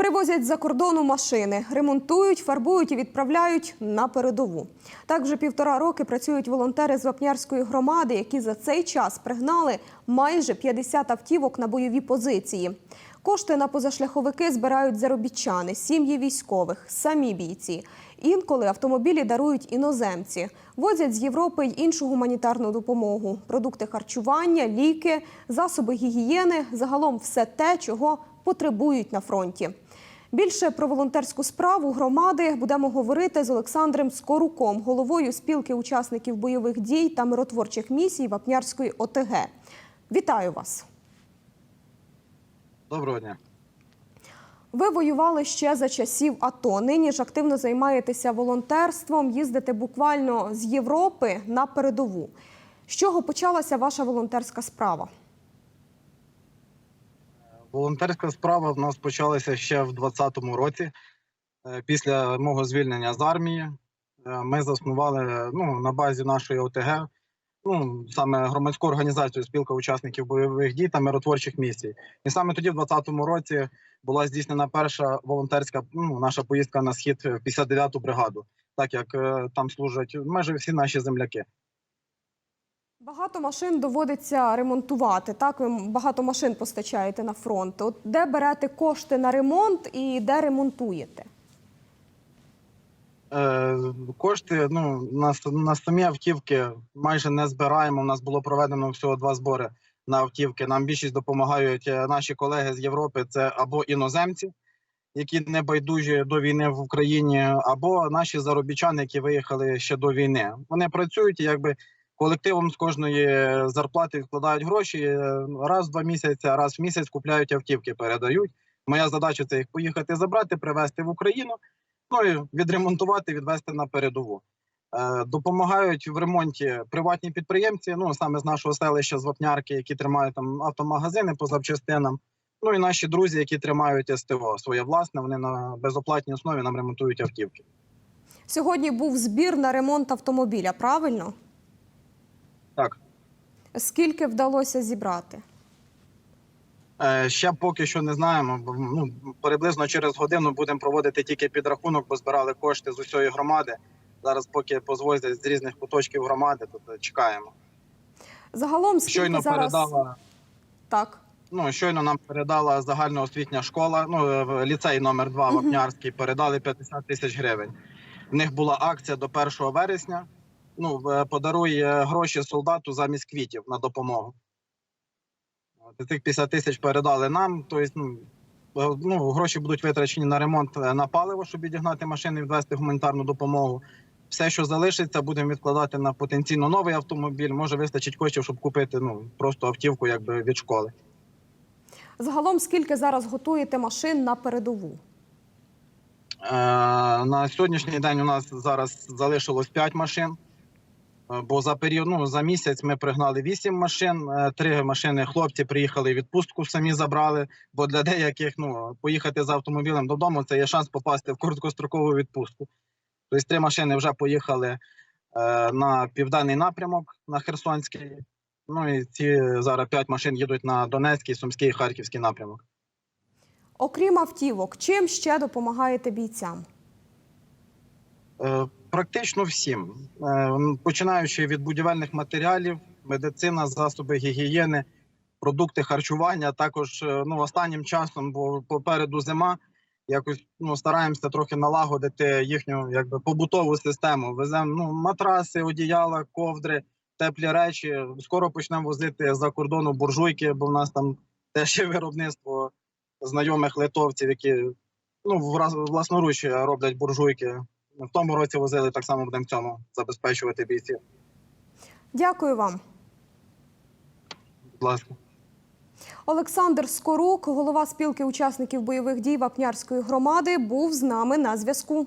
Привозять за кордону машини, ремонтують, фарбують і відправляють на передову. Так вже півтора роки працюють волонтери з Вапнярської громади, які за цей час пригнали майже 50 автівок на бойові позиції. Кошти на позашляховики збирають заробітчани, сім'ї військових, самі бійці. Інколи автомобілі дарують іноземці, возять з Європи й іншу гуманітарну допомогу: продукти харчування, ліки, засоби гігієни, загалом все те, чого потребують на фронті. Більше про волонтерську справу громади будемо говорити з Олександром Скоруком, головою спілки учасників бойових дій та миротворчих місій Вапнярської ОТГ. Вітаю вас! Доброго дня. Ви воювали ще за часів АТО. Нині ж активно займаєтеся волонтерством, їздите буквально з Європи на передову. З чого почалася ваша волонтерська справа? Волонтерська справа в нас почалася ще в 2020 році. Е, Після мого звільнення з армії е, ми заснували ну, на базі нашої ОТГ, ну саме громадську організацію спілка учасників бойових дій та миротворчих місій. І саме тоді, в 2020 році, була здійснена перша волонтерська ну, наша поїздка на схід в 59-ту бригаду, так як е, там служать майже всі наші земляки. Багато машин доводиться ремонтувати. Так, ви багато машин постачаєте на фронт. От де берете кошти на ремонт і де ремонтуєте? Е, Кошти ну на, на самі автівки майже не збираємо. У нас було проведено всього два збори на автівки. Нам більшість допомагають е, наші колеги з Європи. Це або іноземці, які не байдужі до війни в Україні, або наші заробітчани, які виїхали ще до війни. Вони працюють якби колективом з кожної зарплати відкладають гроші. е, Раз в два місяці, раз в місяць купляють автівки, передають. Моя задача це їх поїхати забрати, привезти в Україну. Ну і відремонтувати, відвести на передову. Е, допомагають в ремонті приватні підприємці, ну саме з нашого селища з Вапнярки, які тримають там автомагазини по запчастинам. Ну і наші друзі, які тримають СТО своє власне, вони на безоплатній основі нам ремонтують автівки. Сьогодні був збір на ремонт автомобіля, правильно? Так, Скільки вдалося зібрати? е, ще поки що не знаємо. бо, Ну приблизно через годину будемо проводити тільки підрахунок, бо збирали кошти з усієї громади. Зараз, поки позвозять з різних куточків громади, то чекаємо. Загалом скільки Щойно зараз передала. так. Ну, щойно нам передала загальноосвітня школа, ну, е, ліцей номер 2 Мгм. Вапнярський, передали 50 тисяч гривень. В них була акція до 1 вересня. Ну, подаруй е, гроші солдату замість квітів на допомогу. Тих 50 тисяч передали нам. Тобто, ну, е, гроші будуть витрачені на ремонт е, на паливо, щоб відігнати машини і відвести гуманітарну допомогу. Все, що залишиться, будемо відкладати на потенційно новий автомобіль. Може вистачить коштів, щоб купити ну, просто автівку якби від школи. Загалом скільки зараз готуєте машин на передову? Е, На сьогоднішній день у нас зараз залишилось 5 машин. Е, Бо за період, ну за місяць ми пригнали 8 машин. е, Три машини хлопці приїхали відпустку, самі забрали. Бо для деяких ну поїхати з автомобілем додому це є шанс попасти в короткострокову відпустку. Тобто три машини вже поїхали е, на південний напрямок на Херсонський. Ну і ці зараз 5 машин їдуть на Донецький, Сумський і Харківський напрямок. Окрім автівок, чим ще допомагаєте бійцям? Практично всім, Е, починаючи від будівельних матеріалів, медицина, засоби гігієни, продукти харчування. Також е, ну останнім часом, бо попереду зима, якось ну стараємося трохи налагодити їхню якби побутову систему. Веземо ну матраси, одіяла, ковдри, теплі речі. Скоро почнемо возити за кордону буржуйки, бо в нас там теж є виробництво знайомих литовців, які ну власноруч роблять буржуйки. В тому році возили так само будемо в цьому забезпечувати бійців. Дякую вам. Будь ласка. Олександр Скорук, голова спілки учасників бойових дій Вапнярської громади, був з нами на зв'язку.